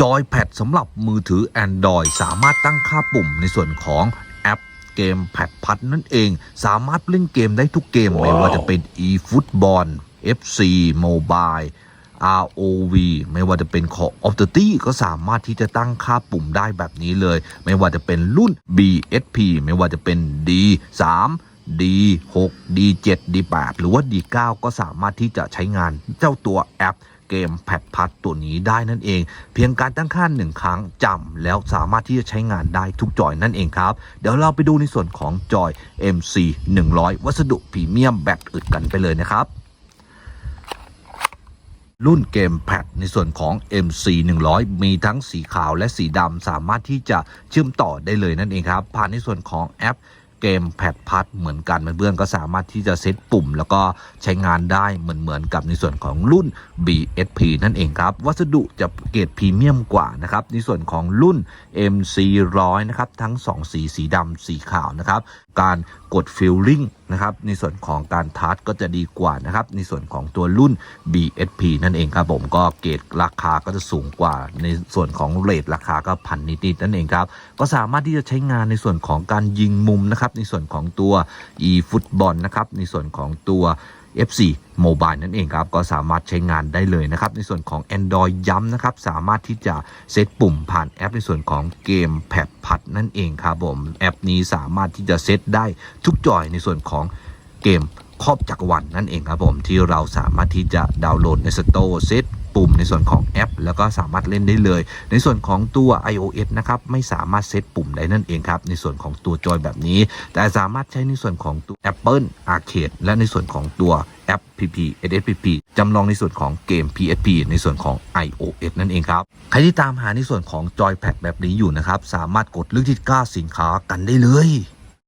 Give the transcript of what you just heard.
จอยแพดสำหรับมือถือ Android สามารถตั้งค่าปุ่มในส่วนของแอปเกมแพดพัดนั่นเอง สามารถเล่นเกมได้ทุกเกมไม่ว่าจะเป็น eFootball FC Mobile ROV ไม่ว่าจะเป็น Call of Duty ก็สามารถที่จะตั้งค่าปุ่มได้แบบนี้เลย ไม่ว่าจะเป็นรุ่น BSP ไม่ว่าจะเป็น D3 D6 D7 D8 หรือว่า D9 ก็สามารถที่จะใช้งานเจ้าตัวแอป เกมแพดพัดตัวนี้ได้นั่นเอง เพียงการตั้งค่าหนึ่งครั้งจำแล้วสามารถที่จะใช้งานได้ทุกจอยนั่นเองครับ เดี๋ยวเราไปดูในส่วนของจอย MC 100 วัสดุพรีเมียมแบบอึดกันไปเลยนะครับรุ่นเกมแพดในส่วนของ MC 100 มีทั้งสีขาวและสีดำสามารถที่จะเชื่อมต่อได้เลยนั่นเองครับ ผ่านในส่วนของแอป เกมแพดพัดเหมือนกันเพื่อนๆก็สามารถที่จะเซตปุ่ม แล้วก็ใช้งานได้เหมือนเหมือนกับในส่วนของรุ่น BSP นั่นเองครับ วัสดุจะเกรดพรีเมียมกว่านะครับในส่วนของรุ่น MC 100 นะครับทั้ง 2 สีสีดำสีขาวนะครับการกดฟิลลิ่งนะครับในส่วนของการทัชก็จะดีกว่านะครับในส่วนของตัวรุ่น BSP นั่นเองครับผมก็เกรดราคาก็จะสูงกว่า ในส่วนของเรทราคาก็พันนิดๆนั่นเองครับก็สามารถที่จะใช้งานในส่วนของการยิงมุมนะครับในส่วนของตัว e-football นะครับในส่วนของตัว F4 Mobile นั่นเองครับ ก็สามารถใช้งานได้เลยนะครับ ในส่วนของ Android ย้ำนะครับ สามารถที่จะเซตปุ่มผ่านแอปในส่วนของเกมแพดพัดนั่นเองครับผม แอปนี้สามารถที่จะเซตได้ทุกจอยในส่วนของเกม ครอบจักรวาลนนั่นเองครับผมที่เราสามารถที่จะดาวน์โหลดในสโตร์เซตปุ่มในส่วนของแอป แล้วก็สามารถเล่นได้เลย ในส่วนของตัว iOS นะครับไม่สามารถเซตปุ่มได้นั่นเองครับในส่วนของตัวจอยแบบนี้ แต่สามารถใช้ในส่วนของตัว Apple Arcade และในส่วนของตัวแอป PP SSPP จำลองในส่วนของเกม PSP ในส่วนของ iOS นั่นเองครับ ใครที่ตามหาในส่วนของจอยแพดแบบนี้อยู่นะครับ สามารถกดเลือกที่กล้าสินค้ากันได้เลย